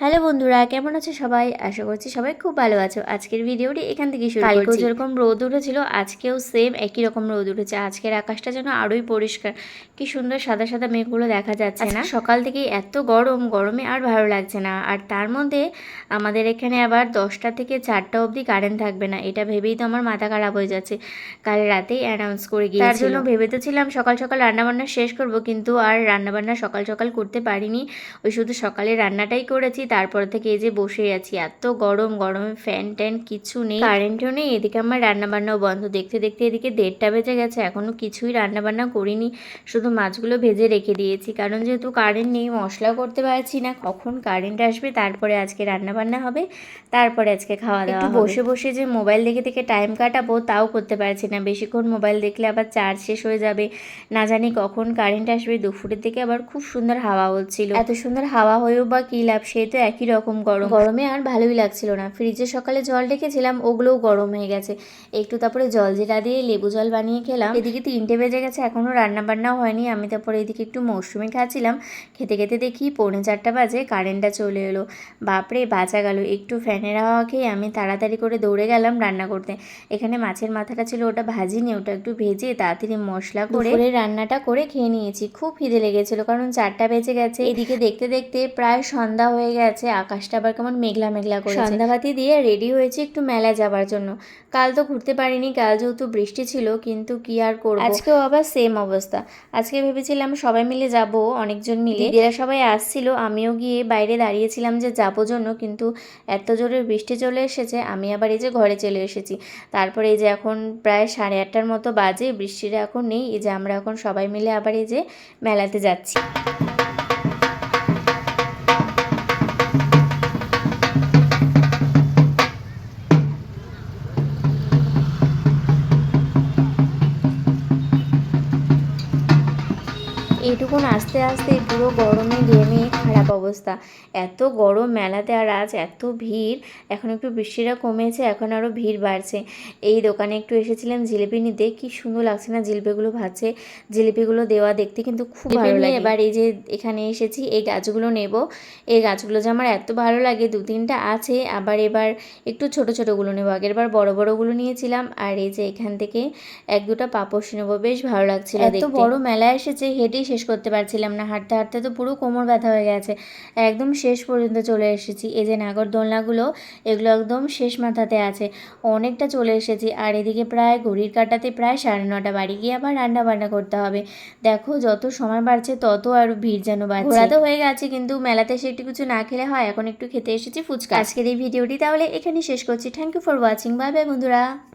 Hello বন্ধুরা কেমন আছো সবাই? আশা করছি সবাই খুব ভালো আছো। আজকের ভিডিওটি এখান থেকে শুরু কালকেও যেরকম রোদ উঠেছিল আজকেও সেম একই রকম রোদ উঠেছে। আজকের আকাশটা যেন আরোই পরিষ্কার। কি সুন্দর সাদা সাদা মেঘগুলো দেখা যাচ্ছে না। সকাল থেকে এত গরম গরমে আর ভালো লাগছে না। আর তার মধ্যে আমাদের এখানে আবার দশটা থেকে চারটা অবধি কারেন্ট থাকবে না। এটা ভেবেই তো আমার মাথা খারাপ হয়ে যাচ্ছে। কাল রাতেই অ্যানাউন্স করে গিয়ে তার জন্য ভেবে তো ছিলাম সকাল সকাল রান্নাবান্না শেষ করব কিন্তু আর রান্নাবান্না সকাল সকাল করতে পারিনি। ওই শুধু সকালে রান্নাটাই করেছি তারপর থেকে এই যে বসে আছি এত গরম গরমে ফ্যান ট্যান কিছু নেই। কারেন্টও নেই এদিকে আমার রান্নাবান্নাও বন্ধ। দেখতে দেখতে এদিকে দেড়টা বেজে গেছে এখনও কিছুই রান্নাবান্না করিনি। শুধু মাছগুলো ভেজে রেখে দিয়েছি কারণ যেহেতু কারেন্ট নেই মশলা করতে পারছি না। কখন কারেন্ট আসবে তারপরে আজকে রান্নাবান্না হবে তারপরে আজকে খাওয়া দাওয়া বসে বসে যে মোবাইল দেখে দেখে টাইম কাটাবো তাও করতে পারছি না। বেশিক্ষণ মোবাইল দেখলে আবার চার্জ শেষ হয়ে যাবে। না জানি কখন কারেন্ট আসবে দুপুরের দিকে আবার খুব সুন্দর হাওয়া হচ্ছিল। এত সুন্দর হাওয়া হয়েও বা কী লাভ সে তো একই রকম গরম। গরমে আর ভালোই লাগছিল না। ফ্রিজে সকালে জল রেখেছিলাম ওগুলোও গরম হয়ে গেছে। একটু তারপরে জল জিরা দিয়ে লেবু জল বানিয়ে খেলাম। এদিকে তিনটে বেজে গেছে এখনও রান্না বান্নাও হয়নি। আমি তারপরে এদিকে একটু মৌসুমি খাচ্ছিলাম। খেতে খেতে দেখি পৌনে চারটা বাজে কারেন্টটা চলে এলো। বাপরে বাঁচা গেল। একটু ফ্যানের হাওয়া খেয়ে আমি তাড়াতাড়ি করে দৌড়ে গেলাম রান্না করতে। এখানে মাছের মাথাটা ছিল ওটা ভাজিনি ওটা একটু ভেজে তাড়াতাড়ি মশলা করে রান্নাটা করে খেয়ে নিয়েছি। খুব খিদে লেগেছিল কারণ চারটা বেজে গেছে। এদিকে দেখতে দেখতে প্রায় সন্ধ্যা হয়ে গেছে। আকাশটা আবার কেমন মেঘলা মেঘলা করে সন্ধ্যাবাতি দিয়ে রেডি হয়েছে একটু মেলা যাবার জন্য। কাল তো ঘুরতে পারিনি কাল যেহেতু বৃষ্টি ছিল কিন্তু কি আর করব? আজকেও আবার সেম অবস্থা। আজকে ভেবেছিলাম সবাই মিলে যাব অনেকজন মিলে। দিদিরা সবাই আসছিল আমিও গিয়ে বাইরে দাঁড়িয়েছিলাম যে যাব জন্য কিন্তু এত জোরে বৃষ্টি চলে এসেছে আমি আবার এই যে ঘরে চলে এসেছি। তারপরে এই যে এখন প্রায় সাড়ে আটটার মতো বাজে বৃষ্টিটা এখন নেই এই যে আমরা এখন সবাই মিলে আবার এই যে মেলাতে যাচ্ছি। এইটুকুন আস্তে আস্তে পুরো গরমে ঘেমে খারাপ অবস্থা। এত গরম মেলাতে আর আজ এত ভিড় এখন একটু বৃষ্টিটা কমেছে এখন আরও ভিড় বাড়ছে। এই দোকানে একটু এসেছিলাম জিলিপি নিতে কি সুন্দর লাগছে না জিলিপিগুলো ভাজছে। জিলিপিগুলো দেওয়া দেখতে কিন্তু খুব ভালো লাগে। এবার এই যে এখানে এসেছি এই গাছগুলো নেব। এই গাছগুলো যে আমার এত ভালো লাগে দু তিনটা আছে আবার এবার একটু ছোট ছোটোগুলো নেব। আগের বার বড় বড়গুলো নিয়েছিলাম আর এই যে এখান থেকে এক দুটা পাপোশ নেব বেশ ভালো লাগছিল এত বড় মেলা এসেছে হেঁটেই শেষ করতে পারছিলাম না হাঁটতে হাঁটতে তো পুরো কোমর ব্যথা হয়ে গেছে। একদম শেষ পর্যন্ত চলে এসেছি। এই যে নাগরদোলনাগুলো এগুলো একদম শেষ মাথাতে আছে। অনেকটা চলে এসেছি। আর এদিকে প্রায় ঘড়ির কাটাতে প্রায় সাড়ে নটা বাড়ি গিয়ে আবার রান্না বান্না করতে হবে। দেখো যত সময় বাড়ছে তত আর ভিড় যেন বাড়ছে। ঘোরা তো হয়ে গেছে কিন্তু মেলাতে এসে একটু কিছু না খেলে হয়। এখন একটু খেতে এসেছি ফুচকা। আজকের এই ভিডিওটি তাহলে এখানেই শেষ করছি। Thank you for watching bye bye বন্ধুরা।